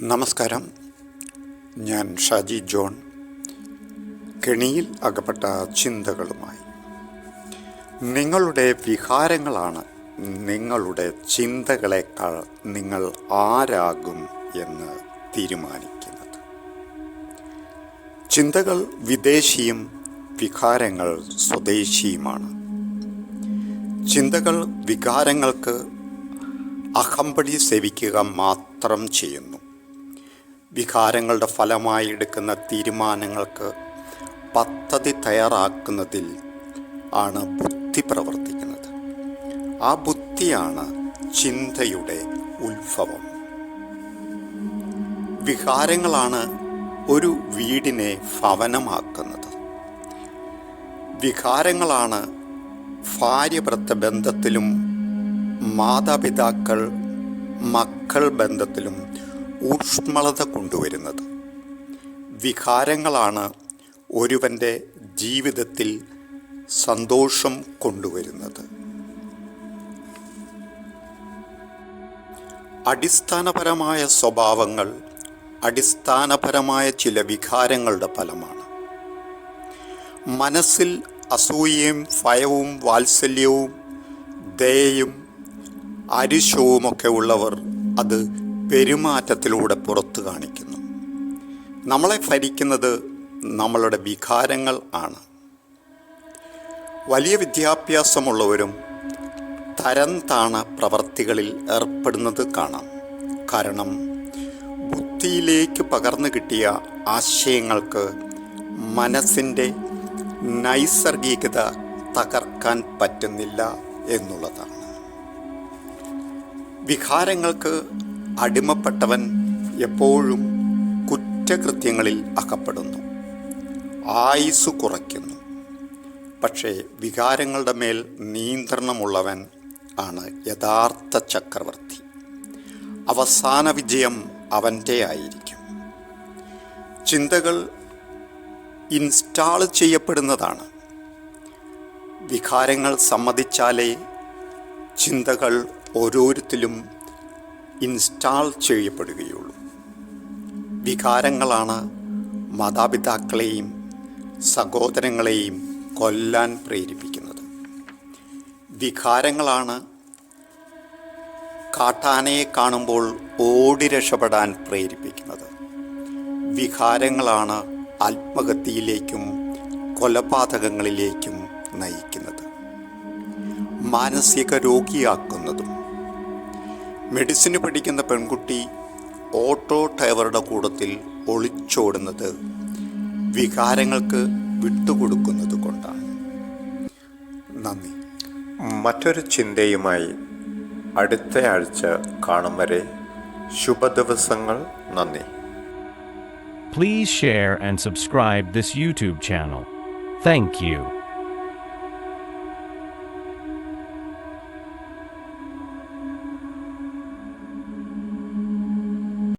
നമസ്കാരം. ഞാൻ ഷാജി ജോൺ. കെണിയിൽ അകപ്പെട്ട ചിന്തകളുമായി. നിങ്ങളുടെ വിഹാരങ്ങളാണ് നിങ്ങളുടെ ചിന്തകളെക്കാൾ നിങ്ങൾ ആരാകും എന്ന് തീരുമാനിക്കുന്നത്. ചിന്തകൾ വിദേശിയും വികാരങ്ങൾ സ്വദേശിയുമാണ്. ചിന്തകൾ വികാരങ്ങൾക്ക് അഹമ്പടി സേവിക്കുക മാത്രം ചെയ്യുന്നു. വികാരങ്ങളുടെ ഫലമായി എടുക്കുന്ന തീരുമാനങ്ങൾക്ക് പദ്ധതി തയ്യാറാക്കുന്നതിൽ ആണ് ബുദ്ധി പ്രവർത്തിക്കുന്നത്. ആ ബുദ്ധിയാണ് ചിന്തയുടെ ഉത്ഭവം. വികാരങ്ങളാണ് ഒരു വീടിനെ ഭവനമാക്കുന്നത്. വികാരങ്ങളാണ് ഭാര്യഭർത്ത ബന്ധത്തിലും മാതാപിതാക്കൾ മക്കൾ ബന്ധത്തിലും ഊഷ്മളത കൊണ്ടുവരുന്നത്. വികാരങ്ങളാണ് ഒരുവന്റെ ജീവിതത്തിൽ സന്തോഷം കൊണ്ടുവരുന്നത്. അടിസ്ഥാനപരമായ സ്വഭാവങ്ങൾ അടിസ്ഥാനപരമായ ചില വികാരങ്ങളുടെ ഫലമാണ്. മനസ്സിൽ അസൂയയും ഭയവും വാത്സല്യവും ദയയും അരിശവുമൊക്കെ ഉള്ളവർ അത് പെരുമാറ്റത്തിലൂടെ പുറത്തു കാണിക്കുന്നു. നമ്മളെ ഭരിക്കുന്നത് നമ്മളുടെ വികാരങ്ങൾ ആണ്. വലിയ വിദ്യാഭ്യാസമുള്ളവരും തരം താണ പ്രവർത്തികളിൽ ഏർപ്പെടുന്നത് കാണാം. കാരണം ബുദ്ധിയിലേക്ക് പകർന്നു കിട്ടിയ ആശയങ്ങൾക്ക് മനസ്സിന്റെ നൈസർഗികത തകർക്കാൻ പറ്റുന്നില്ല എന്നുള്ളതാണ്. വികാരങ്ങൾക്ക് അടിമപ്പെട്ടവൻ എപ്പോഴും കുറ്റകൃത്യങ്ങളിൽ അകപ്പെടുന്നു. ആയുസ് കുറയ്ക്കുന്നു. പക്ഷേ വികാരങ്ങളുടെ മേൽ നിയന്ത്രണമുള്ളവൻ ആണ് യഥാർത്ഥ ചക്രവർത്തി. അവസാന വിജയം അവന്റെ ആയിരിക്കും. ചിന്തകൾ ഇൻസ്റ്റാൾ ചെയ്യപ്പെടുന്നതാണ്. വികാരങ്ങൾ സമ്മതിച്ചാലേ ചിന്തകൾ ഓരോരുത്തിലും ഇൻസ്റ്റാൾ ചെയ്യപ്പെടുകയുള്ളൂ. വികാരങ്ങളാണ് മാതാപിതാക്കളെയും സഹോദരങ്ങളെയും കൊല്ലാൻ പ്രേരിപ്പിക്കുന്നത്. വികാരങ്ങളാണ് കാട്ടാനയെ കാണുമ്പോൾ ഓടി രക്ഷപ്പെടാൻ പ്രേരിപ്പിക്കുന്നത്. വികാരങ്ങളാണ് ആത്മഹത്യയിലേക്കും കൊലപാതകങ്ങളിലേക്കും നയിക്കുന്നത്. മാനസിക രോഗിയാക്കുന്നതും മെഡിസിന് പഠിക്കുന്ന പെൺകുട്ടി ഓട്ടോ ഡ്രൈവറുടെ കൂടത്തിൽ ഒളിച്ചോടുന്നത് വികാരങ്ങൾക്ക് വിട്ടുകൊടുക്കുന്നത് കൊണ്ടാണ് നന്ദി മറ്റൊരു ചിന്തയുമായി അടുത്ത ആഴ്ച കാണും വരെ ശുഭദിവസങ്ങൾ നന്ദി Please share and subscribe this YouTube channel. Thank you.